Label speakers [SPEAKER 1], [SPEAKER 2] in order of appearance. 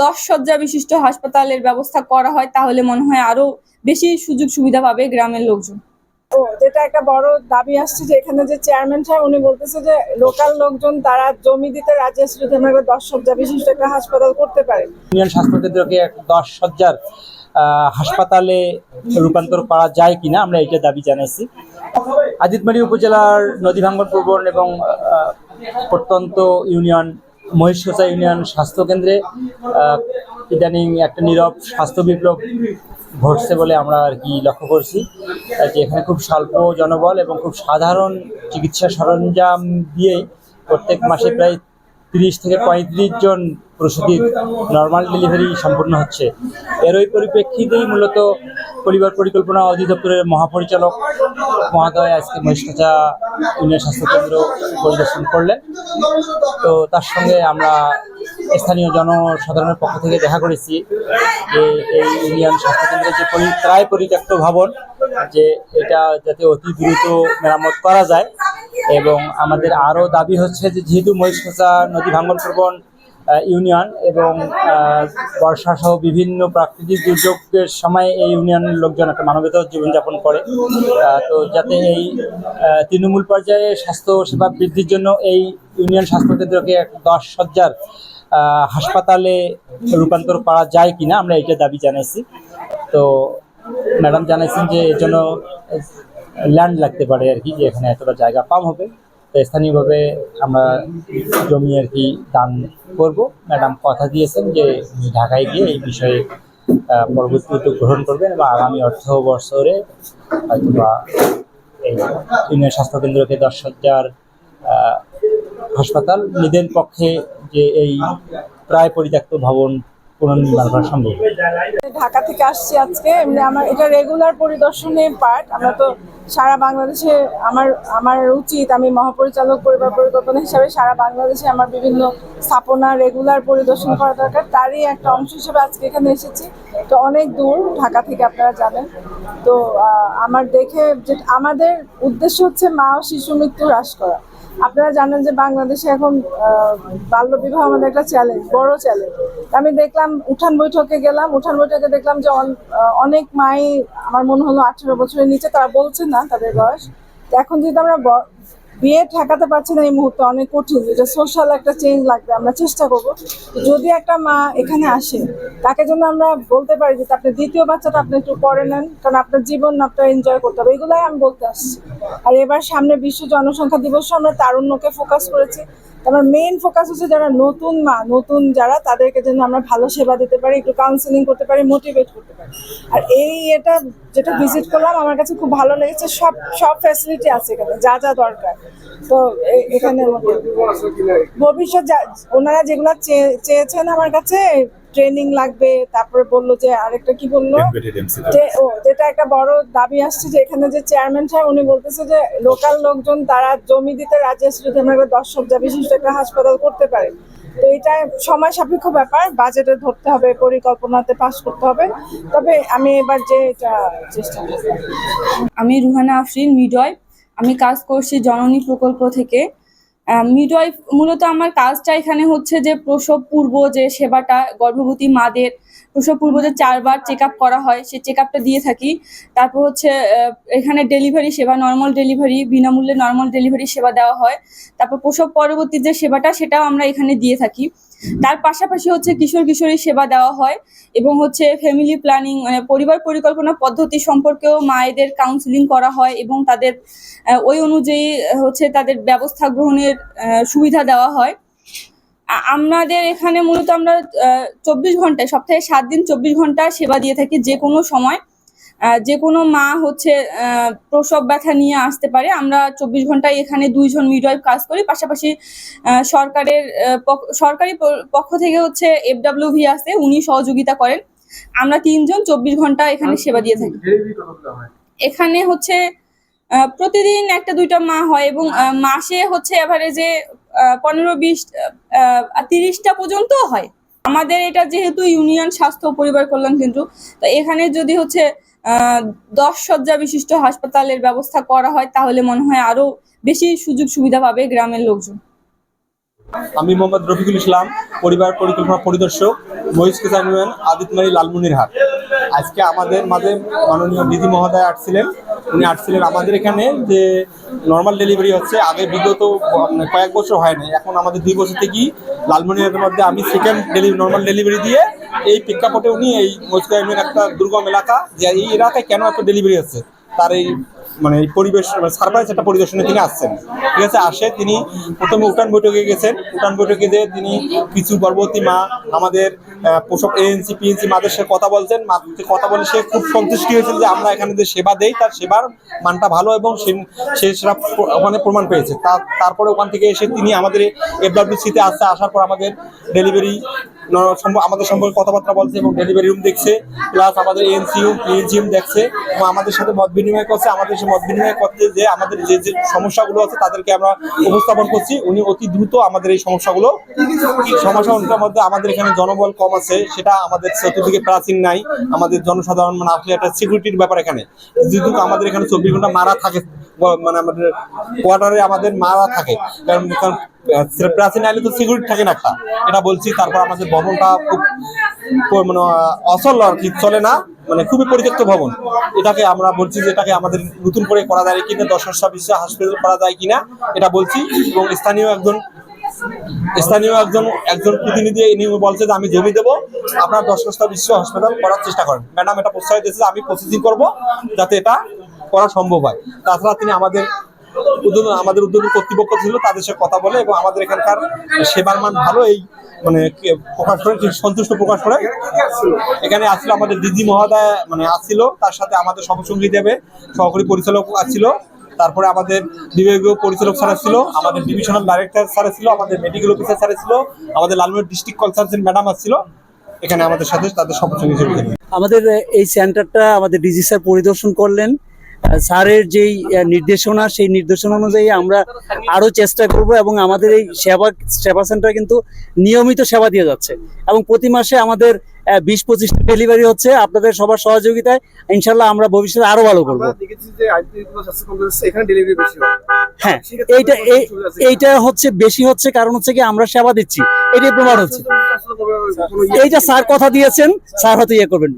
[SPEAKER 1] দশ শয্যা বিশিষ্ট হাসপাতালের ব্যবস্থা করা হয় তাহলে মনে হয় আরও বেশি সুযোগ সুবিধা পাবে গ্রামের লোকজন।
[SPEAKER 2] ও যেটা একটা বড় দাবি আসছে যে এখানে যে চেয়ারম্যান সাহেব উনি বলতেছে যে লোকাল লোকজন তারা জমি দিতে রাজি আছে যদি আমরা দশ শয্যা বিশিষ্ট একটা হাসপাতাল করতে পারি।
[SPEAKER 3] ইউনিয়ন স্বাস্থ্য কেন্দ্রকে দশ সজ্জার হাসপাতালে রূপান্তর করা যায় কিনা আমরা এটা দাবি জানাইছি। আজিতমারি উপজেলার নদী ভাঙ্গন প্রবণ এবং প্রত্যন্ত ইউনিয়ন মহিষকোচা ইউনিয়ন স্বাস্থ্য কেন্দ্রে ইদানিং একটা নীরব স্বাস্থ্য বিপ্লব ঘটছে বলে আমরা আর কি লক্ষ্য করছি। যে এখানে খুব স্বল্প জনবল এবং খুব সাধারণ চিকিৎসা সরঞ্জাম দিয়েই প্রত্যেক মাসে প্রায় তিরিশ থেকে পঁয়ত্রিশ জন প্রসূতির নর্মাল ডেলিভারি সম্পূর্ণ হচ্ছে। এরই পরিপ্রেক্ষিতেই মূলত পরিবার পরিকল্পনা অধিদপ্তরের মহাপরিচালক মহোদয় আজকে মহিষকাচা ইউনিয়ন স্বাস্থ্য কেন্দ্র পরিদর্শন করলেন। তো তার সঙ্গে আমরা স্থানীয় জনসাধারণের পক্ষ থেকে দেখা করেছি যে এই ইউনিয়ন স্বাস্থ্য কেন্দ্রের যে প্রায় পরিত্যক্ত ভবন যে এটা যাতে অতি দ্রুত মেরামত করা যায়। এবং আমাদের আরও দাবি হচ্ছে যে যেহেতু মহিষকোচা নদী ভাঙ্গন প্রবণ ইউনিয়ন এবং বর্ষা সহ বিভিন্ন প্রাকৃতিক দুর্যোগের সময় এই ইউনিয়নের লোকজন একটা মানবতা জীবনযাপন করে। তো যাতে এই তৃণমূল পর্যায়ে স্বাস্থ্য সেবা বৃদ্ধির জন্য এই ইউনিয়ন স্বাস্থ্য কেন্দ্রকে দশ সজ্জার হাসপাতালে রূপান্তর করা যায় কিনা আমরা এটা দাবি জানাইছি। তো ম্যাডাম জানাইছেন যে এর জন্য ল্যান্ড লাগতে পারে আর কি, যে এখানে এতটা জায়গা কম হবে। তো স্থানীয়ভাবে আমরা জমি আর কি দান করব। ম্যাডাম কথা দিয়েছেন যে ঢাকায় গিয়ে এই বিষয়ে পরবর্তী উদ্যোগ গ্রহণ করবেন এবং আগামী অর্থ বছরে হয়তো বা এই ইউনিয়ন স্বাস্থ্য কেন্দ্রকে দশ হাজার হাসপাতাল নিজের পক্ষে যে এই প্রায় পরিত্যক্ত ভবন
[SPEAKER 2] ঢাকা থেকে আসছি আজকে। এমনি আমার এটা রেগুলার পরিদর্শনের পার্ট আমরা তো সারা বাংলাদেশে আমার আমার উচিত আমি মহাপরিচালক, পরিবার পরিকল্পনা হিসাবে সারা বাংলাদেশে আমার বিভিন্ন স্থাপনা রেগুলার পরিদর্শন করা দরকার। তারই একটা অংশ হিসেবে আজকে এখানে এসেছি। তো অনেক দূর ঢাকা থেকে আপনারা জানেন তো আমার দেখে যে আমাদের উদ্দেশ্য হচ্ছে মা ও শিশু মৃত্যু হ্রাস করা। আপনারা জানেন যে বাংলাদেশে এখন বাল্যবিবাহ আমাদের একটা চ্যালেঞ্জ বড় চ্যালেঞ্জ আমি দেখলাম, উঠান বৈঠকে গেলাম, উঠান বৈঠকে দেখলাম যে অনেক মাই, আমার মনে হলো আঠেরো বছরের নিচে, তারা বলছে না তাদের বয়স। এখন যেহেতু আমরা বিয়ে ঠেকাতে পারছি না এই মুহূর্তে, অনেক কঠিন। এটা সোশ্যাল একটা চেঞ্জ লাগবে, আমরা চেষ্টা করব। যদি একটা মা এখানে আসে, তাকে জন্য আমরা বলতে পারি যে আপনি দ্বিতীয় বাচ্চাটা আপনি একটু পরে নেন, কারণ আপনার জীবন আপনার এনজয় করতে হবে। এগুলাই আমি বলতে আসছি। আর এবার সামনে বিশ্ব জনসংখ্যা দিবসে আমরা তারুণ্যকে ফোকাস করেছি। আমার মেন ফোকাস হচ্ছে যারা নতুন মা নতুন যারা তাদেরকে যেন আমরা ভালো সেবা দিতে পারি একটু কাউন্সেলিং করতে পারি মোটিভেট করতে পারি। আর এই এটা যেটা ভিজিট করলাম আমার কাছে খুব ভালো লেগেছে সব সব ফ্যাসিলিটি আছে এখানে যা যা দরকার। তো এখানে ভবিষ্যৎ যা- ওনারা যেগুলো চেয়ে- চেয়েছেন আমার কাছে ট্রেনিং লাগবে তারপরে বলল যে আরেকটা কি বলল? যে ও যেটা একটা বড় দাবি আসছে যে এখানে যে চেয়ারম্যান সাহেব উনি বলতেছে যে লোকাল লোকজন তারা জমি দিতে রাজি আছে যদি আমরা একটা দশ শয্যা বিশিষ্ট একটা হাসপাতাল করতে পারি। তো এটা সময় সাপেক্ষ ব্যাপার বাজেটে ধরতে হবে পরিকল্পনাতে পাস করতে হবে। তবে আমি এবার যে এটা চেষ্টা করব
[SPEAKER 1] আমি রুহানা আফরিন মিডওয়াইফ আমি কাজ করছি জননী প্রকল্প থেকে। মিডওয়াইফ মূলত আমার কাজটা এখানে হচ্ছে যে প্রসব পূর্ব যে সেবাটা, গর্ভবতী মাদের প্রসব পূর্ব যে চারবার চেক আপ করা হয়, সেই চেক আপটা দিয়ে থাকি। তারপর হচ্ছে এখানে ডেলিভারি সেবা নর্মাল ডেলিভারি বিনামূল্যে নর্মাল ডেলিভারি সেবা দেওয়া হয়। তারপর প্রসব পরবর্তী যে সেবাটা, সেটাও আমরা এখানে দিয়ে থাকি। তার পাশাপাশি হচ্ছে কিশোর কিশোরী সেবা দেওয়া হয় এবং হচ্ছে ফ্যামিলি প্ল্যানিং মানে পরিবার পরিকল্পনা পদ্ধতি সম্পর্কেও মায়েদের কাউন্সিলিং করা হয় এবং তাদের ওই অনুযায়ী হচ্ছে তাদের ব্যবস্থা গ্রহণের সুবিধা দেওয়া হয়। আমাদের এখানে মূলত আমরা চব্বিশ ঘন্টায়, সপ্তাহে সাত দিন চব্বিশ ঘণ্টা সেবা দিয়ে থাকি যে কোনো সময়। যে কোনো মা হচ্ছে প্রসব ব্যথা নিয়ে আসতে পারে। আমরা চব্বিশ ঘন্টায় এখানে দুইজন মিডওয়াইফ কাজ করি। পাশাপাশি সরকারের সরকারি পক্ষ থেকে হচ্ছে এফডাব্লিউভি আছে উনি সহযোগিতা করেন। আমরা তিনজন চব্বিশ ঘণ্টা এখানে সেবা দিয়ে থাকি। এখানে হচ্ছে প্রতিদিন একটা দুইটা মা হয় এবং মাসে হচ্ছে এভারেজে পনেরো বিশ তিরিশটা পর্যন্ত হয়। আমাদের এটা যেহেতু ইউনিয়ন স্বাস্থ্য পরিবার কল্যাণ কেন্দ্র তো এখানে যদি হচ্ছে দশ শয্যা বিশিষ্ট হাসপাতালের ব্যবস্থা করা হয়, তাহলে মনে হয় আরও বেশি সুযোগ সুবিধা পাবে গ্রামের লোকজন।
[SPEAKER 3] আমি মোহাম্মদ রফিকুল ইসলাম, পরিবার পরিকল্পনা পরিদর্শক
[SPEAKER 4] মহিষ ইউনিয়ন আদিতমারি লালমনিরহাট। আজকে আমাদের মাঝে মাননীয় দিদি মহোদয় আসছিলেন। উনি আসছিলেন আমাদের এখানে যে নর্মাল ডেলিভারি হচ্ছে। আগে বিগত মানে কয়েক বছর হয় নাই। এখন আমাদের দুই বছর থেকেই লালমনিরহাটের মধ্যে আমি সেকেন্ড ডেলিভারি নর্মাল ডেলিভারি দিয়ে এই প্রেক্ষাপটে উনি এই মহিষ একটা দুর্গম এলাকা যে এই এলাকায় কেন এত ডেলিভারি হচ্ছে? তার এই মানে এই পরিবেশ মানে সারপ্রাইজ একটা পরিদর্শনে তিনি আসছেন। ঠিক আছে, আসে, তিনি প্রথমে উঠান বৈঠকে গেছেন। উঠান বৈঠকে যে তিনি কিছু গর্ভবতী মা আমাদের প্রসব এএনসি পিএনসি মাদের সাথে কথা বলছেন। মাদের কথা বলে সে খুব সন্তুষ্টি হয়েছিল যে আমরা এখানে যে সেবা দেই, তার সেবার মানটা ভালো এবং সে- সেটা ওখানে প্রমাণ পেয়েছে। তারপরে ওখান থেকে এসে তিনি আমাদের এফডাব্লিউসিতে আসছে আসার পর আমাদের ডেলিভারি আমাদের সম্পর্কে কথাবার্তা বলছে এবং ডেলিভারি রুম দেখছে প্লাস আমাদের এনসিউ পিএনজিএম দেখছে, এবং আমাদের সাথে মত বিনিময় করছে। আমাদের সে মত বিনিময় করতে যে আমাদের যে যে সমস্যাগুলো আছে, তাদেরকে আমরা উপস্থাপন করছি। উনি অতি দ্রুত আমাদের এই সমস্যাগুলো সমস্যাগুলোর মধ্যে আমাদের এখানে জনবল কম আছে, সেটা আমাদের চতুর্দিকে প্রাচীন নাই। আমাদের জনসাধারণ মানে আসলে একটা সিকিউরিটির ব্যাপার এখানে। যেহেতু আমাদের এখানে চব্বিশ ঘণ্টা মারা থাকে মানে আমাদের কোয়ার্টারে আমাদের মারা থাকে। কারণ কারণ, প্রাচীন আইলে তো সিকিউরিটি থাকে না একটা। এটা বলছি তারপর আমাদের ভবনটা খুব মানে অচল আর কি চলে না। মানে খুবই পরিত্যক্ত ভবন। এটাকে আমরা বলছি যে এটাকে আমাদের নতুন করে করা যায় কিনা দর্শক বিশ্ব হাসপাতাল করা যায় কিনা এটা বলছি। এবং স্থানীয় একজন স্থানীয় একজন একজন প্রতিনিধি ইনি বলছে যে আমি জমি দেবো। আপনার দশটা বিশ্ব হাসপাতাল করার চেষ্টা করেন। ম্যাডাম এটা প্রস্তাব দিয়েছে আমি প্রসেসিং করব যাতে এটা করা সম্ভব হয়। তাছাড়া তিনি আমাদের উদ্যোগ আমাদের উদ্যোগ কর্তৃপক্ষ ছিল, তাদের সাথে কথা বলে এবং আমাদের এখানকার সেবার মান ভালো, এই মানে প্রকাশ করে সন্তুষ্ট প্রকাশ করে। এখানে আসছিল আমাদের দিদি মহোদয় মানে আসছিল, তার সাথে আমাদের সহসঙ্গী দেবে, সহকারী পরিচালক আসছিল। তারপরে আমাদের বিভাগীয় পরিচালক স্যার ছিল আমাদের ডিভিশনাল ডাইরেক্টর স্যার ছিল আমাদের মেডিকেল অফিসার স্যার ছিল আমাদের লালমোহন ডিস্ট্রিক্ট কনসালটেন্ট ম্যাডাম আসছিল। এখানে আমাদের সাথে তাদের সহসঙ্গী হিসেবে।
[SPEAKER 5] আমাদের, এই সেন্টারটা আমাদের ডিজি স্যার পরিদর্শন করলেন। স্যারের যেই নির্দেশনা সেই নির্দেশনা অনুযায়ী আমরা আরও চেষ্টা করব এবং আমাদের এই সেবা সেবা সেন্টার কিন্তু নিয়মিত সেবা দিয়ে যাচ্ছে। এবং প্রতি মাসে আমাদের বিশ পঁচিশ ডেলিভারি হচ্ছে। আপনাদের সবার সহযোগিতায় ইনশাল্লাহ আমরা ভবিষ্যতে আরও ভালো করব।
[SPEAKER 6] হয়।
[SPEAKER 5] এইটা এই- এইটা হচ্ছে বেশি হচ্ছে কারণ হচ্ছে কি আমরা সেবা দিচ্ছি। এটাই প্রমাণ হচ্ছে। এইটা স্যার কথা দিয়েছেন স্যার হয়তো ইয়ে করবেন।